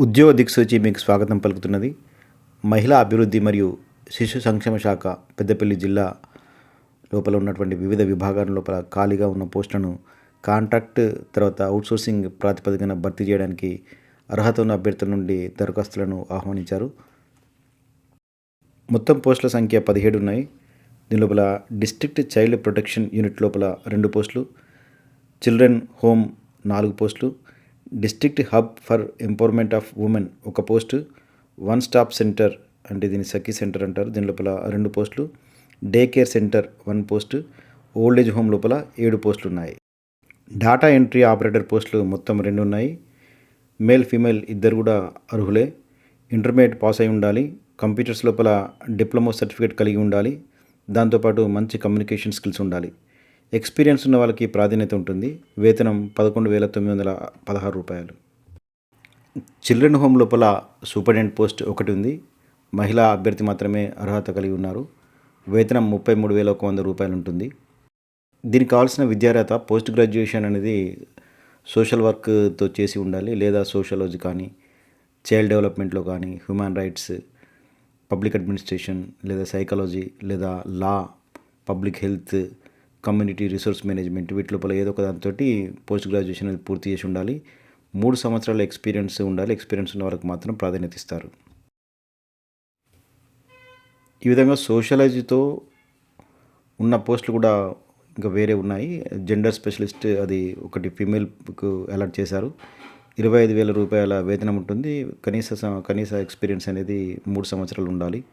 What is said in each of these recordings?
ఉద్యోగ దిక్సూచి మీకు స్వాగతం పలుకుతున్నది. మహిళా అభివృద్ధి మరియు శిశు సంక్షేమ శాఖ పెద్దపల్లి జిల్లా లోపల ఉన్నటువంటి వివిధ విభాగాల లోపల ఖాళీగా ఉన్న పోస్టులను కాంట్రాక్ట్ తర్వాత అవుట్సోర్సింగ్ ప్రాతిపదికన భర్తీ చేయడానికి అర్హత ఉన్న అభ్యర్థుల నుండి దరఖాస్తులను ఆహ్వానించారు. మొత్తం పోస్టుల సంఖ్య పదిహేడు ఉన్నాయి. దీని లోపల డిస్ట్రిక్ట్ చైల్డ్ ప్రొటెక్షన్ యూనిట్ లోపల రెండు పోస్టులు చిల్డ్రన్ హోమ్ నాలుగు పోస్టులు district hub for empowerment of women. ఒక పోస్టు వన్ స్టాప్ సెంటర్ అంటే దీన్ని సఖీ సెంటర్ అంటారు. దీని లోపల రెండు పోస్టులు day care centre one post old age home లోపల ఏడు పోస్టులు ఉన్నాయి. డాటా ఎంట్రీ ఆపరేటర్ పోస్టులు మొత్తం రెండు ఉన్నాయి. మేల్ ఫీమేల్ ఇద్దరు కూడా అర్హులే. ఇంటర్మీడియట్ పాస్ అయి ఉండాలి. కంప్యూటర్స్ లోపల డిప్లొమా సర్టిఫికేట్ కలిగి ఉండాలి. దాంతోపాటు మంచి కమ్యూనికేషన్ స్కిల్స్ ఉండాలి. ఎక్స్పీరియన్స్ ఉన్న వాళ్ళకి ప్రాధాన్యత ఉంటుంది. వేతనం పదకొండు వేల తొమ్మిది వందల పదహారు రూపాయలు. చిల్డ్రన్ హోమ్ లోపల సూపరింటెండెంట్ పోస్ట్ ఒకటి ఉంది. మహిళా అభ్యర్థి మాత్రమే అర్హత కలిగి ఉన్నారు. వేతనం ముప్పై మూడు వేల ఒక వంద రూపాయలు ఉంటుంది. దీనికి కావాల్సిన విద్యార్హత పోస్ట్ గ్రాడ్యుయేషన్ అనేది సోషల్ వర్క్తో చేసి ఉండాలి. లేదా సోషాలజీ కానీ చైల్డ్ డెవలప్మెంట్లో కానీ హ్యూమన్ రైట్స్ పబ్లిక్ అడ్మినిస్ట్రేషన్ లేదా సైకాలజీ లేదా law public health community resource management వీటి లోపల ఏదో ఒక దాంతో పోస్ట్ గ్రాడ్యుయేషన్ అనేది పూర్తి చేసి ఉండాలి. మూడు సంవత్సరాల ఎక్స్పీరియన్స్ ఉండాలి. ఎక్స్పీరియన్స్ ఉన్న వాళ్ళకి మాత్రం ప్రాధాన్యత ఇస్తారు. ఈ విధంగా సోషాలజీతో ఉన్న పోస్టులు కూడా ఇంకా వేరే ఉన్నాయి. జెండర్ స్పెషలిస్ట్ అది ఒకటి ఫీమేల్కు అలాట్ చేశారు. ఇరవై ఐదు వేల రూపాయల వేతనం ఉంటుంది. కనీస స- కనీస ఎక్స్పీరియన్స్ అనేది మూడు సంవత్సరాలు ఉండాలి.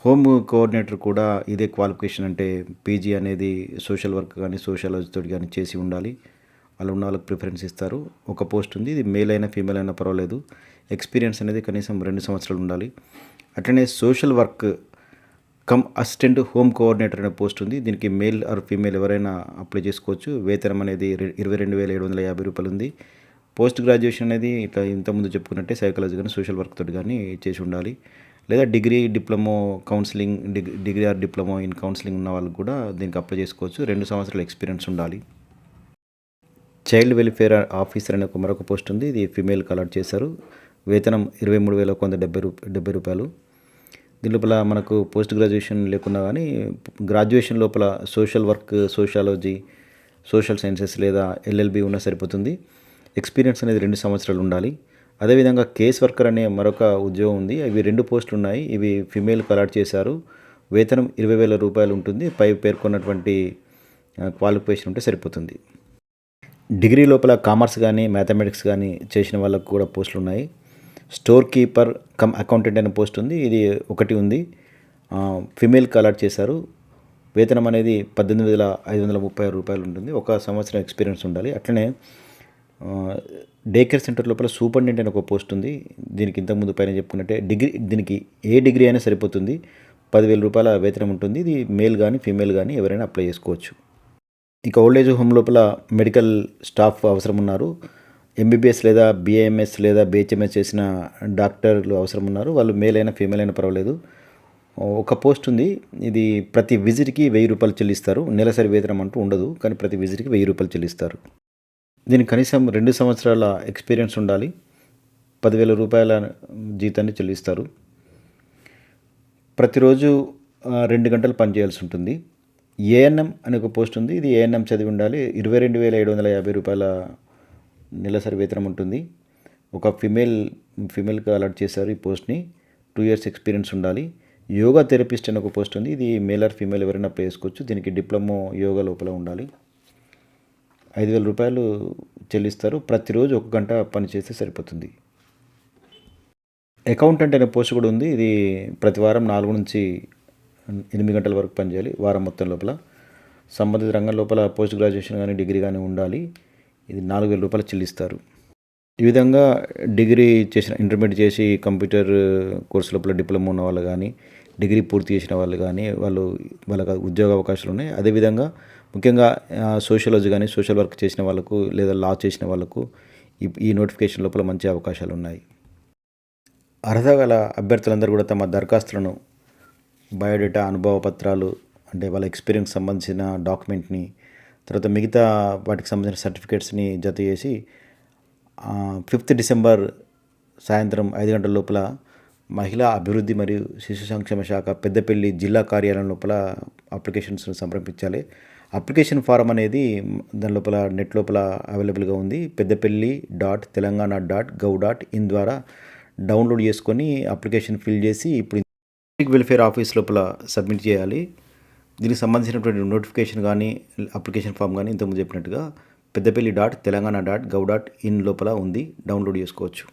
హోమ్ కోఆర్డినేటర్ కూడా ఇదే క్వాలిఫికేషన్ అంటే పీజీ అనేది సోషల్ వర్క్ కానీ సోషాలజీతో కానీ చేసి ఉండాలి. అలా ఉన్న వాళ్ళకి ప్రిఫరెన్స్ ఇస్తారు. ఒక పోస్ట్ ఉంది ఇది మేల్ అయినా ఫీమేల్ అయినా పర్వాలేదు. ఎక్స్పీరియన్స్ అనేది కనీసం రెండు సంవత్సరాలు ఉండాలి. అట్లనే social work cum assistant home coordinator అనే పోస్ట్ ఉంది. దీనికి మేల్ ఆర్ ఫీమేల్ ఎవరైనా అప్లై చేసుకోవచ్చు. వేతనం అనేది ఇరవై రెండు వేల ఏడు వందల యాభై రూపాయలు ఉంది. పోస్ట్ గ్రాడ్యుయేషన్ అనేది ఇట్లా ఇంతకుముందు చెప్పుకున్నట్టే సైకాలజీ కానీ సోషల్ వర్క్ తోటి కానీ చేసి ఉండాలి. లేదా degree diploma counselling degree degree or diploma in counselling ఉన్న వాళ్ళకి కూడా దీనికి అప్లై చేసుకోవచ్చు. రెండు సంవత్సరాల ఎక్స్పీరియన్స్ ఉండాలి. చైల్డ్ వెల్ఫేర్ ఆఫీసర్ అనే ఒక మరొక పోస్ట్ ఉంది. ఇది ఫిమేల్ కలర్ చేశారు. వేతనం ఇరవై మూడు వేల ఒక వంద డెబ్బై రూ డెబ్బై రూపాయలు. దీని లోపల మనకు పోస్ట్ గ్రాడ్యుయేషన్ లేకున్నా కానీ గ్రాడ్యుయేషన్ లోపల social work sociology social sciences లేదా ఎల్ఎల్బి ఉన్నా సరిపోతుంది. ఎక్స్పీరియన్స్ అనేది రెండు సంవత్సరాలు ఉండాలి. అదేవిధంగా కేస్ వర్కర్ అనే మరొక ఉద్యోగం ఉంది. ఇవి రెండు పోస్టులు ఉన్నాయి. ఇవి ఫిమేల్కి అలాట్ చేశారు. వేతనం ఇరవై వేల రూపాయలు ఉంటుంది. పై పేర్కొన్నటువంటి క్వాలిఫికేషన్ ఉంటే సరిపోతుంది. డిగ్రీ లోపల కామర్స్ కానీ మ్యాథమెటిక్స్ కానీ చేసిన వాళ్ళకు కూడా పోస్టులు ఉన్నాయి. స్టోర్ కీపర్ కమ్ అకౌంటెంట్ అనే పోస్ట్ ఉంది. ఇది ఒకటి ఉంది. ఫిమేల్కి అలాట్ చేశారు. వేతనం అనేది పద్దెనిమిది వేల ఐదు వందల ముప్పై రూపాయలు ఉంటుంది. ఒక సంవత్సరం ఎక్స్పీరియన్స్ ఉండాలి. అట్లనే డే కేర్ సెంటర్ లోపల సూపరింటెండెంట్ ఒక పోస్ట్ ఉంది. దీనికి ఇంతకుముందు పైన చెప్పుకున్నట్టే డిగ్రీ దీనికి ఏ డిగ్రీ అయినా సరిపోతుంది. పదివేల రూపాయల వేతనం ఉంటుంది. ఇది మేల్ కానీ ఫీమేల్ కానీ ఎవరైనా అప్లై చేసుకోవచ్చు. ఇక ఓల్డ్ ఏజ్ హోమ్ లోపల మెడికల్ స్టాఫ్ అవసరం ఉన్నారు. ఎంబీబీఎస్ లేదా బీఏఎంఎస్ లేదా బిహెచ్ఎంఎస్ చేసిన డాక్టర్లు అవసరం ఉన్నారు. వాళ్ళు మేల్ అయినా ఫీమేల్ అయినా పర్వాలేదు. ఒక పోస్ట్ ఉంది. ఇది ప్రతి విజిట్కి వెయ్యి రూపాయలు చెల్లిస్తారు. నెలసరి వేతనం అంటూ ఉండదు. కానీ ప్రతి విజిట్కి వెయ్యి రూపాయలు చెల్లిస్తారు. దీనికి కనీసం రెండు సంవత్సరాల ఎక్స్పీరియన్స్ ఉండాలి. పదివేల రూపాయల జీతాన్ని చెల్లిస్తారు. ప్రతిరోజు రెండు గంటలు పనిచేయాల్సి ఉంటుంది. ఏఎన్ఎం అనే ఒక పోస్ట్ ఉంది. ఇది ఏఎన్ఎం చదివి ఉండాలి. ఇరవై రెండు వేల ఏడు వందల యాభై రూపాయల నెలసరి వేతనం ఉంటుంది. ఒక ఫిమేల్ ఫిమేల్కి అలాట్ చేశారు ఈ పోస్ట్ని. టూ ఇయర్స్ ఎక్స్పీరియన్స్ ఉండాలి. యోగా థెరపిస్ట్ అనే ఒక పోస్ట్ ఉంది. ఇది మేల్ ఆర్ ఫీమేల్ ఎవరైనా అప్లై చేసుకోవచ్చు దీనికి డిప్లొమో యోగా లోపల ఉండాలి. ఐదు వేల రూపాయలు చెల్లిస్తారు. ప్రతిరోజు ఒక గంట పని చేస్తే సరిపోతుంది. అకౌంటెంట్ అనే పోస్ట్ కూడా ఉంది. ఇది ప్రతి వారం నాలుగు నుంచి ఎనిమిది గంటల వరకు పనిచేయాలి వారం మొత్తం లోపల. సంబంధిత రంగం లోపల పోస్ట్ గ్రాడ్యుయేషన్ కానీ డిగ్రీ కానీ ఉండాలి. ఇది నాలుగు వేల రూపాయలు చెల్లిస్తారు. ఈ విధంగా డిగ్రీ చేసిన ఇంటర్మీడియట్ చేసి కంప్యూటర్ కోర్సు లోపల డిప్లొమా ఉన్న వాళ్ళు కానీ డిగ్రీ పూర్తి చేసిన వాళ్ళు కానీ వాళ్ళు వాళ్ళకి ఉద్యోగ అవకాశాలు ఉన్నాయి. అదేవిధంగా ముఖ్యంగా సోషియాలజీ కానీ సోషల్ వర్క్ చేసిన వాళ్ళకు లేదా లా చేసిన వాళ్ళకు ఈ ఈ నోటిఫికేషన్ లోపల మంచి అవకాశాలు ఉన్నాయి. అర్హత గల అభ్యర్థులందరూ కూడా తమ దరఖాస్తులను బయోడేటా అనుభవ పత్రాలు అంటే వాళ్ళ ఎక్స్పీరియన్స్ సంబంధించిన డాక్యుమెంట్ని తర్వాత మిగతా వాటికి సంబంధించిన సర్టిఫికేట్స్ని జత చేసి ఫిఫ్త్ డిసెంబర్ సాయంత్రం ఐదు గంటల లోపల మహిళా అభివృద్ధి మరియు శిశు సంక్షేమ శాఖ పెద్దపల్లి జిల్లా కార్యాలయం లోపల అప్లికేషన్స్ సమర్పించాలి. అప్లికేషన్ ఫారం అనేది దాని లోపల నెట్ లోపల అవైలబుల్గా ఉంది. Peddapalli dot Telangana dot gov dot in ద్వారా డౌన్లోడ్ చేసుకొని అప్లికేషన్ ఫిల్ చేసి ఇప్పుడు పబ్లిక్ వెల్ఫేర్ ఆఫీస్ లోపల సబ్మిట్ చేయాలి. దీనికి సంబంధించినటువంటి నోటిఫికేషన్ కానీ అప్లికేషన్ ఫామ్ కానీ ఇంతకుముందు చెప్పినట్టుగా Peddapalli dot Telangana dot gov dot in లోపల ఉంది. డౌన్లోడ్ చేసుకోవచ్చు.